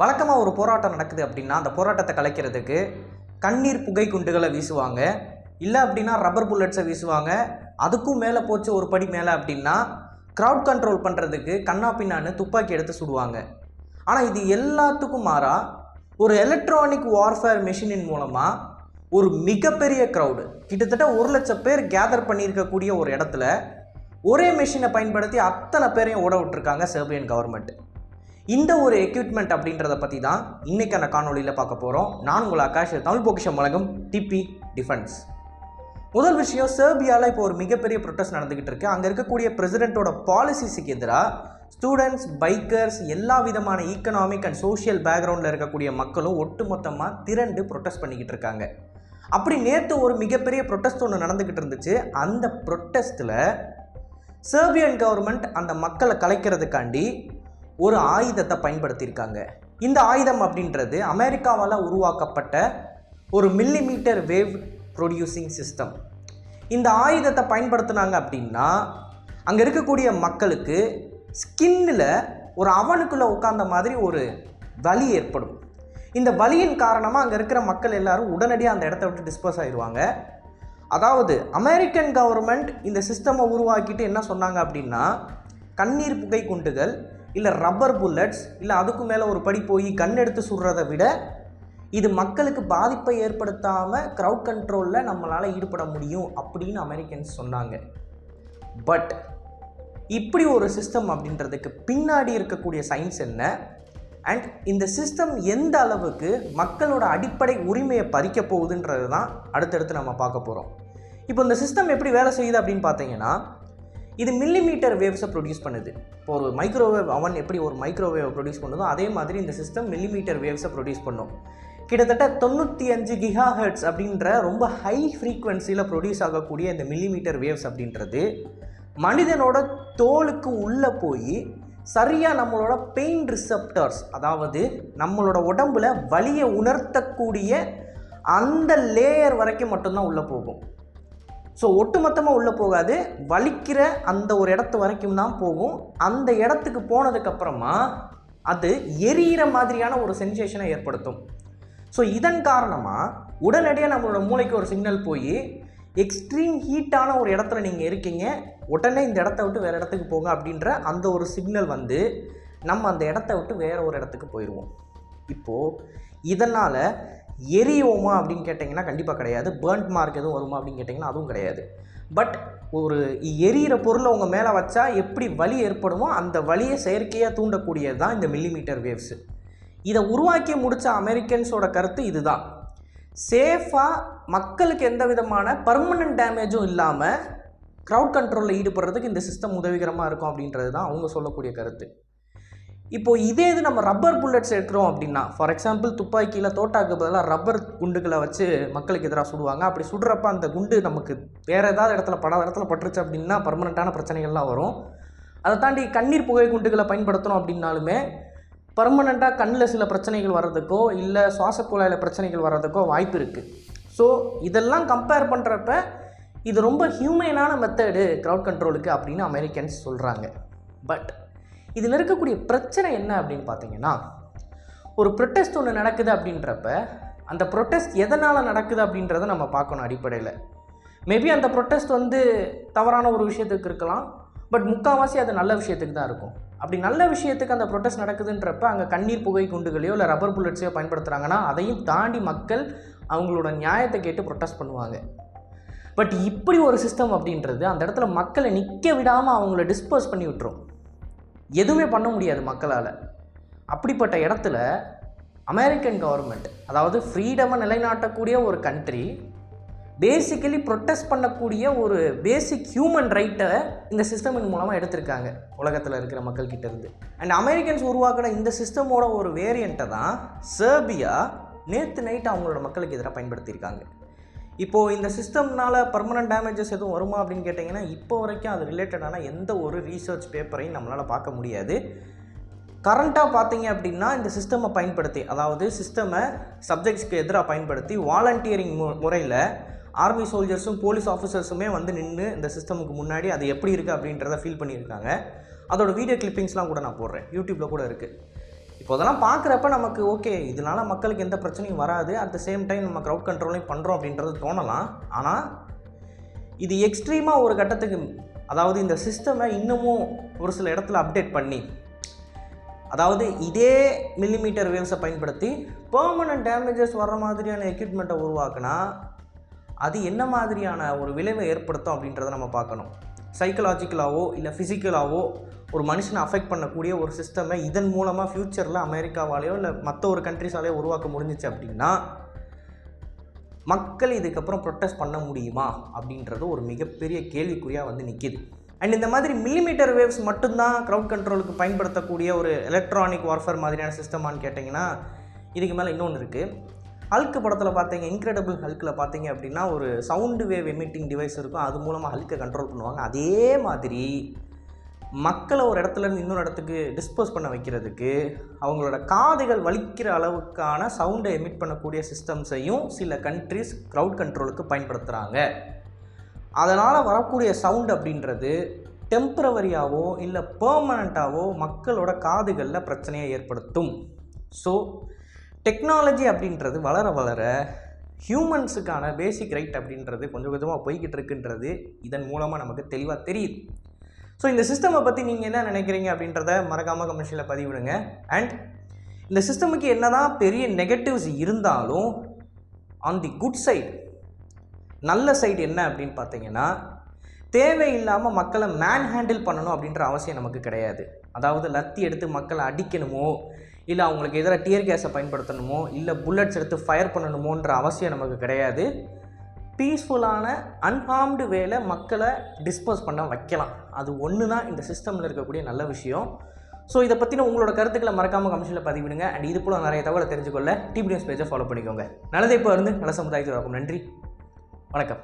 வழக்கமாக ஒரு போராட்டம் நடக்குது அப்படின்னா அந்த போராட்டத்தை கலைக்கிறதுக்கு கண்ணீர் புகை குண்டுகளை வீசுவாங்க. இல்லை அப்படின்னா ரப்பர் புல்லட்ஸை வீசுவாங்க. அதுக்கும் மேலே போச்சு ஒரு படி மேலே அப்படின்னா க்ரௌட் கண்ட்ரோல் பண்ணுறதுக்கு கண்ணா பின்னான்னு துப்பாக்கி எடுத்து சுடுவாங்க. ஆனால் இது எல்லாத்துக்கும் மாறா ஒரு எலக்ட்ரானிக் வார்ஃபேர் மிஷினின் மூலமாக ஒரு மிகப்பெரிய க்ரௌடு கிட்டத்தட்ட ஒரு லட்சம் பேர் கேதர் பண்ணியிருக்கக்கூடிய ஒரு இடத்துல ஒரே மிஷினை பயன்படுத்தி அத்தனை பேரையும் ஓட விட்டுருக்காங்க செர்பியன் கவர்மெண்ட் இந்த ஒரு எக்யூப்மெண்ட் அப்படின்றத பற்றி தான் இன்றைக்கான காணொளியில் பார்க்க போகிறோம் நான் உங்கள் ஆகாஷ் தமிழ் பொக்கிஷம் வழங்கும் டிபி டிஃபென்ஸ். முதல் விஷயம் சேர்பியாவில் இப்போ ஒரு மிகப்பெரிய ப்ரொட்டஸ்ட் நடந்துக்கிட்டு இருக்கு. அங்கே இருக்கக்கூடிய பிரசிடென்ட்டோட பாலிசிஸுக்கு எதிராக ஸ்டூடெண்ட்ஸ் பைக்கர்ஸ் எல்லா விதமான ஈக்கனாமிக் அண்ட் சோஷியல் பேக்ரவுண்டில் இருக்கக்கூடிய மக்களும் ஒட்டுமொத்தமாக திரண்டு ப்ரொட்டஸ்ட் பண்ணிக்கிட்டு இருக்காங்க. அப்படி நேற்று ஒரு மிகப்பெரிய ப்ரொட்டஸ்ட் ஒன்று நடந்துக்கிட்டு இருந்துச்சு. அந்த ப்ரொட்டஸ்ட்டில் செர்பியன் கவர்மெண்ட் அந்த மக்களை கலைக்கிறதுக்காண்டி ஒரு ஆயுதத்தை பயன்படுத்தியிருக்காங்க. இந்த ஆயுதம் அப்படின்றது அமெரிக்காவால் உருவாக்கப்பட்ட ஒரு மில்லிமீட்டர் வேவ் ப்ரொடியூசிங் சிஸ்டம். இந்த ஆயுதத்தை பயன்படுத்தினாங்க அப்படின்னா அங்கே இருக்கக்கூடிய மக்களுக்கு ஸ்கின்னில் ஒரு அவனுக்குள்ளே உட்கார்ந்த மாதிரி ஒரு வலி ஏற்படும். இந்த வலியின் காரணமாக அங்கே இருக்கிற மக்கள் எல்லாரும் உடனடியாக அந்த இடத்த விட்டு டிஸ்போஸ் ஆயிடுவாங்க அதாவது அமெரிக்கன் கவர்மெண்ட் இந்த சிஸ்டமை உருவாக்கிட்டு என்ன சொன்னாங்க அப்படின்னா கண்ணீர் புகை குண்டுகள் இல்லை ரப்பர் புல்லட்ஸ் இல்லை அதுக்கு மேலே ஒரு படி போய் கண் எடுத்து சுடுறதை விட இது மக்களுக்கு பாதிப்பை ஏற்படுத்தாமல் க்ரௌட் கண்ட்ரோலில் நம்மளால் ஈடுபட முடியும் அப்படின்னு அமெரிக்கன்ஸ் சொன்னாங்க. பட் இப்படி ஒரு சிஸ்டம் அப்படின்றதுக்கு பின்னாடி இருக்கக்கூடிய சயின்ஸ் என்ன? அண்ட் இந்த சிஸ்டம் எந்த அளவுக்கு மக்களோட அடிப்படை உரிமையை பறிக்க போகுதுன்றது தான் அடுத்தடுத்து நம்ம பார்க்க போகிறோம் இப்போ இந்த சிஸ்டம் எப்படி வேலை செய்யுது அப்படின்னு பார்த்தீங்கன்னா இது மில்லிமீட்டர் வேவ்ஸை ப்ரொடியூஸ் பண்ணுது. இப்போ ஒரு மைக்ரோவேவ் அவன் எப்படி ஒரு மைக்ரோவேவ் ப்ரொடியூஸ் பண்ணுதோ அதே மாதிரி இந்த சிஸ்டம் மில்லிமீட்டர் வேவ்ஸை ப்ரொடியூஸ் பண்ணும். கிட்டத்தட்ட தொண்ணூற்றி அஞ்சு கிகா ஹெர்ட்ஸ் அப்படின்ற ரொம்ப ஹை ஃப்ரீக்குவென்சியில் ப்ரொடியூஸ் ஆகக்கூடிய இந்த மில்லிமீட்டர் வேவ்ஸ் அப்படின்றது மனிதனோட தோலுக்கு உள்ளே போய் சரியாக நம்மளோட பெயின் ரிசப்டர்ஸ் அதாவது நம்மளோட உடம்புல வலியை உணர்த்தக்கூடிய அந்த லேயர் வரைக்கும் மட்டும்தான் உள்ளே போகும். ஸோ ஒட்டுமொத்தமாக உள்ளே போகாது. வலிக்கிற அந்த ஒரு இடத்து வரைக்கும் தான் போகும். அந்த இடத்துக்கு போனதுக்கப்புறமா அது எரியிற மாதிரியான ஒரு சென்சேஷனை ஏற்படுத்தும். ஸோ இதன் காரணமாக உடனடியாக நம்மளோட மூளைக்கு ஒரு சிக்னல் போய் எக்ஸ்ட்ரீம் ஹீட்டான ஒரு இடத்துல நீங்கள் இருக்கீங்க. உடனே இந்த இடத்த விட்டு வேறு இடத்துக்கு போங்க அப்படின்ற அந்த ஒரு சிக்னல் வந்து நம்ம அந்த இடத்த விட்டு வேறு ஒரு இடத்துக்கு போயிடுவோம் இப்போது இதனால் எரியோமா அப்படின்னு கேட்டிங்கன்னா கண்டிப்பாக கிடையாது. பேர்ன்ட் மார்க் எதுவும் வருமா அப்படின்னு கேட்டிங்கன்னா அதுவும் கிடையாது. பட் ஒரு எரியிற பொருளை உங்கள் மேலே வச்சா எப்படி வலி ஏற்படுமோ அந்த வலியை செயற்கையாக தூண்டக்கூடியது தான் இந்த மில்லிமீட்டர் வேவ்ஸு இதை உருவாக்கி முடித்த அமெரிக்கன்ஸோட கருத்து இதுதான். சேஃபாக மக்களுக்கு எந்த விதமான பர்மனன்ட் டேமேஜும் இல்லாமல் க்ரௌட் கண்ட்ரோலில் ஈடுபடுறதுக்கு இந்த சிஸ்டம் உதவிகரமாக இருக்கும் அப்படின்றது தான் அவங்க சொல்லக்கூடிய கருத்து. இப்போது இதே இது நம்ம ரப்பர் புல்லட்ஸ் எடுக்கிறோம் அப்படின்னா ஃபார் எக்ஸாம்பிள் துப்பாக்கியில் தோட்டாக்கு பதிலாக ரப்பர் குண்டுகளை வச்சு மக்களுக்கு எதிராக சுடுவாங்க. அப்படி சுடுறப்ப அந்த குண்டு நமக்கு வேறு ஏதாவது இடத்துல பல இடத்துல பட்டுருச்சு அப்படின்னா பர்மனெண்ட்டான பிரச்சனைகள்லாம் வரும். அதை தாண்டி கண்ணீர் புகை குண்டுகளை பயன்படுத்தணும் அப்படின்னாலுமே பர்மனெண்ட்டாக கண்ணில் சில பிரச்சனைகள் வர்றதுக்கோ இல்லை சுவாசக்குழாயில் பிரச்சனைகள் வர்றதுக்கோ வாய்ப்பு இருக்குது ஸோ இதெல்லாம் கம்பேர் பண்ணுறப்ப இது ரொம்ப ஹியூமனான மெத்தடு க்ரௌட் கண்ட்ரோலுக்கு அப்படின்னு அமெரிக்கன்ஸ் சொல்கிறாங்க பட் இதில் இருக்கக்கூடிய பிரச்சனை என்ன அப்படின்னு பார்த்தீங்கன்னா ஒரு ப்ரொட்டஸ்ட் ஒன்று நடக்குது அப்படின்றப்ப அந்த ப்ரொட்டஸ்ட் எதனால் நடக்குது அப்படின்றத நம்ம பார்க்கணும் அடிப்படையில். மேபி அந்த ப்ரொட்டஸ்ட் வந்து தவறான ஒரு விஷயத்துக்கு இருக்கலாம் பட் முக்கால்வாசி அது நல்ல விஷயத்துக்கு தான் இருக்கும். அப்படி நல்ல விஷயத்துக்கு அந்த ப்ரொட்டஸ்ட் நடக்குதுன்றப்ப அங்கே கண்ணீர் புகை குண்டுகளையோ இல்லை ரப்பர் புல்லட்ஸையோ பயன்படுத்துகிறாங்கன்னா அதையும் தாண்டி மக்கள் அவங்களோட நியாயத்தை கேட்டு ப்ரொட்டஸ்ட் பண்ணுவாங்க. பட் இப்படி ஒரு சிஸ்டம் அப்படின்றது அந்த இடத்துல மக்களை நிற்க விடாமல் அவங்கள டிஸ்போஸ் பண்ணி விட்டுரும். எதுவுமே பண்ண முடியாது மக்களால். அப்படிப்பட்ட இடத்துல அமெரிக்கன் கவர்மெண்ட் அதாவது ஃப்ரீடமை நிலைநாட்டக்கூடிய ஒரு கண்ட்ரி பேசிக்கலி ப்ரொட்டஸ்ட் பண்ணக்கூடிய ஒரு பேசிக் ஹியூமன் ரைட்டை இந்த சிஸ்டமின் மூலமாக எடுத்திருக்காங்க உலகத்தில் இருக்கிற மக்கள்கிட்ட இருந்து. அண்ட் அமெரிக்கன்ஸ் உருவாக்கின இந்த சிஸ்டமோட ஒரு வேரியண்ட்டை தான் சர்பியா நேற்று நைட் அவங்களோட மக்களுக்கு எதிராக பயன்படுத்தியிருக்காங்க. இப்போது இந்த சிஸ்டம்னால் பர்மனன்ட் டேமேஜஸ் எதுவும் வருமா அப்படின்னு கேட்டிங்கன்னா இப்போ வரைக்கும் அது ரிலேட்டடான எந்த ஒரு ரீசர்ச் பேப்பரையும் நம்மளால் பார்க்க முடியாது. கரண்ட்டாக பார்த்தீங்க அப்படின்னா இந்த சிஸ்டமை பயன்படுத்தி அதாவது சிஸ்டமை சப்ஜெக்ட்ஸ்க்கு எதிராக பயன்படுத்தி வாலண்டியரிங் மு முறையில் ஆர்மி சோல்ஜர்ஸும் போலீஸ் ஆஃபீஸர்ஸுமே வந்து நின்று இந்த சிஸ்டமுக்கு முன்னாடி அது எப்படி இருக்குது அப்படின்றத ஃபீல் பண்ணியிருக்காங்க. அதோட வீடியோ கிளிப்பிங்ஸ்லாம் கூட நான் போடுறேன். யூடியூப்பில் கூட இருக்குது இப்போ அதெல்லாம் பார்க்குறப்ப நமக்கு ஓகே இதனால மக்களுக்கு எந்த பிரச்சனையும் வராது. அட் த சேம் டைம் நம்ம க்ரௌட் கண்ட்ரோலையும் பண்ணுறோம் அப்படின்றது தோணலாம். ஆனால் இது எக்ஸ்ட்ரீமாக ஒரு கட்டத்துக்கு அதாவது இந்த சிஸ்டமை இன்னமும் ஒரு சில இடத்துல அப்டேட் பண்ணி அதாவது இதே மில்லிமீட்டர் வேவ்ஸை பயன்படுத்தி பெர்மனன்ட் டேமேஜஸ் வர்ற மாதிரியான எக்யூப்மெண்ட்டை உருவாக்குனா அது என்ன மாதிரியான ஒரு விளைவை ஏற்படுத்தும் அப்படின்றத நம்ம பார்க்கணும். சைக்கலாஜிக்கலாகவோ இல்லை ஃபிசிக்கலாகவோ ஒரு மனுஷனை அஃபெக்ட் பண்ணக்கூடிய ஒரு சிஸ்டமை இதன் மூலமாக ஃப்யூச்சரில் அமெரிக்காவாலேயோ இல்லை மற்ற ஒரு கண்ட்ரிஸாலேயோ உருவாக்க முடிஞ்சிச்சு அப்படின்னா மக்கள் இதுக்கப்புறம் ப்ரொட்டஸ்ட் பண்ண முடியுமா? அப்படின்றது ஒரு மிகப்பெரிய கேள்விக்குறியாக வந்து நிற்கிது அண்ட் இந்த மாதிரி மில்லிமீட்டர் வேவ்ஸ் மட்டும்தான் க்ரௌட் கண்ட்ரோலுக்கு பயன்படுத்தக்கூடிய ஒரு எலக்ட்ரானிக் வார்ஃபேர் மாதிரியான சிஸ்டமானு கேட்டிங்கன்னா இதுக்கு மேலே இன்னொன்று இருக்குது ஹல்க் படத்தில் பார்த்தீங்க இன்க்ரெடிபிள் ஹல்கில் பார்த்தீங்க அப்படின்னா ஒரு சவுண்டு வேவ் எமிட்டிங் டிவைஸ் இருக்கும். அது மூலமாக ஹல்க்கை கண்ட்ரோல் பண்ணுவாங்க. அதே மாதிரி மக்களை ஒரு இடத்துல இருந்து இன்னொரு இடத்துக்கு டிஸ்போஸ் பண்ண வைக்கிறதுக்கு அவங்களோட காதுகள் வலிக்கிற அளவுக்கான சவுண்டை எமிட் பண்ணக்கூடிய சிஸ்டம்ஸையும் சில கண்ட்ரிஸ் க்ரௌட் கண்ட்ரோலுக்கு பயன்படுத்துகிறாங்க அதனால் வரக்கூடிய சவுண்ட் அப்படின்றது டெம்பரவரியாவோ இல்லை பெர்மனண்ட்டாவோ மக்களோட காதுகளில் பிரச்சனையை ஏற்படுத்தும். ஸோ டெக்னாலஜி அப்படின்றது வளர வளர ஹியூமன்ஸுக்கான பேசிக் ரைட் அப்படின்றது கொஞ்சம் கொஞ்சமாக போய்கிட்டு இருக்குன்றது இதன் மூலமாக நமக்கு தெளிவாக தெரியுது. ஸோ இந்த சிஸ்டமை பற்றி நீங்கள் என்ன நினைக்கிறீங்க அப்படின்றத மறக்காமல் கமிஷனில் பதிவிடுங்க. அண்ட் இந்த சிஸ்டமுக்கு என்னதான் பெரிய நெகட்டிவ்ஸ் இருந்தாலும் ஆன் தி குட் சைடு நல்ல சைடு என்ன அப்படின்னு பார்த்தீங்கன்னா தேவையில்லாமல் மக்களை மேன் ஹேண்டில் பண்ணணும் அப்படின்ற அவசியம் நமக்கு கிடையாது. அதாவது லத்தி எடுத்து மக்களை அடிக்கணுமோ இல்லை அவங்களுக்கு எதிராக டியர் கேஸை பயன்படுத்தணுமோ இல்லை புல்லட்ஸ் எடுத்து ஃபயர் பண்ணணுமோன்ற அவசியம் நமக்கு கிடையாது. பீஸ்ஃபுல்லான அன்ஹார்ம்டு வேலை மக்களை டிஸ்போஸ் பண்ண வைக்கலாம். அது ஒன்று தான் இந்த சிஸ்டமில் இருக்கக்கூடிய நல்ல விஷயம். ஸோ இதை பற்றின உங்களோட கருத்துக்களை மறக்காமல் கமிஷனில் பதிவிடுங்க. அண்ட் இது போல் நிறைய தகவலை தெரிஞ்சுக்கொள்ள டிபி நியூஸ் பேஜை ஃபாலோ பண்ணிக்கோங்க. நல்லதை இப்போ இருந்து நல்ல சமுதாயத்தில் இருக்கும் நன்றி. வணக்கம்.